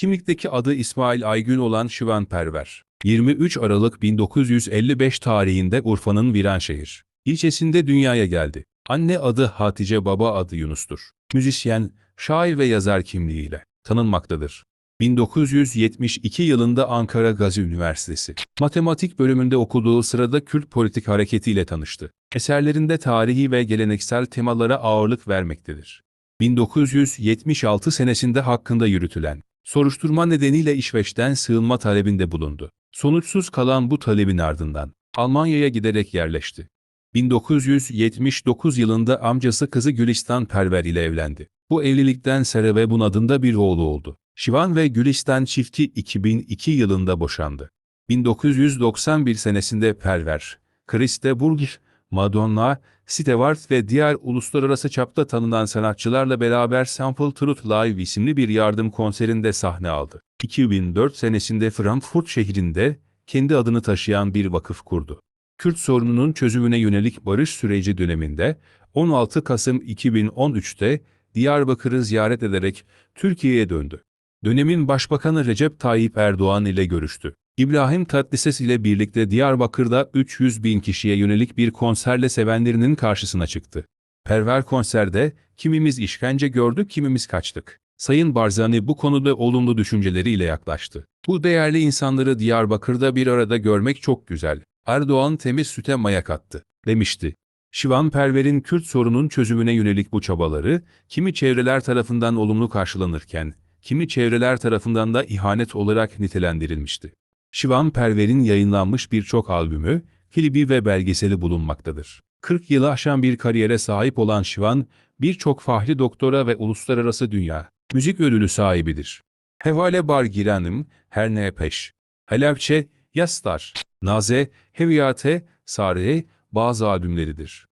Kimlikteki adı İsmail Aygün olan Şivan Perver. 23 Aralık 1955 tarihinde Urfa'nın Viranşehir ilçesinde dünyaya geldi. Anne adı Hatice, baba adı Yunus'tur. Müzisyen, şair ve yazar kimliğiyle tanınmaktadır. 1972 yılında Ankara Gazi Üniversitesi matematik bölümünde okuduğu sırada Kürt politik hareketiyle tanıştı. Eserlerinde tarihi ve geleneksel temalara ağırlık vermektedir. 1976 senesinde hakkında yürütülen soruşturma nedeniyle İsveç'ten sığınma talebinde bulundu. Sonuçsuz kalan bu talebin ardından Almanya'ya giderek yerleşti. 1979 yılında amcası kızı Gülistan Perver ile evlendi. Bu evlilikten Sereve adında bir oğlu oldu. Şivan ve Gülistan çifti 2002 yılında boşandı. 1991 senesinde Perver, Kriste Burgir, Madonna, Stewart ve diğer uluslararası çapta tanınan sanatçılarla beraber Sample Truth Live isimli bir yardım konserinde sahne aldı. 2004 senesinde Frankfurt şehrinde kendi adını taşıyan bir vakıf kurdu. Kürt sorununun çözümüne yönelik barış süreci döneminde 16 Kasım 2013'te Diyarbakır'ı ziyaret ederek Türkiye'ye döndü. Dönemin Başbakanı Recep Tayyip Erdoğan ile görüştü. İbrahim Tatlıses ile birlikte Diyarbakır'da 300 bin kişiye yönelik bir konserle sevenlerinin karşısına çıktı. Perver konserde, kimimiz işkence gördük kimimiz kaçtık. Sayın Barzani bu konuda olumlu düşünceleriyle yaklaştı. Bu değerli insanları Diyarbakır'da bir arada görmek çok güzel. Erdoğan temiz süte mayak attı, demişti. Şivan Perver'in Kürt sorunun çözümüne yönelik bu çabaları, kimi çevreler tarafından olumlu karşılanırken, kimi çevreler tarafından da ihanet olarak nitelendirilmişti. Şivan Perver'in yayınlanmış birçok albümü, klibi ve belgeseli bulunmaktadır. 40 yılı aşan bir kariyere sahip olan Şivan, birçok fahri doktora ve uluslararası dünya müzik ödülü sahibidir. Hevale Bar Giranım, Her Ne Peş, Halepçe, Yastar, Naze, Heviyate, Sare, bazı albümleridir.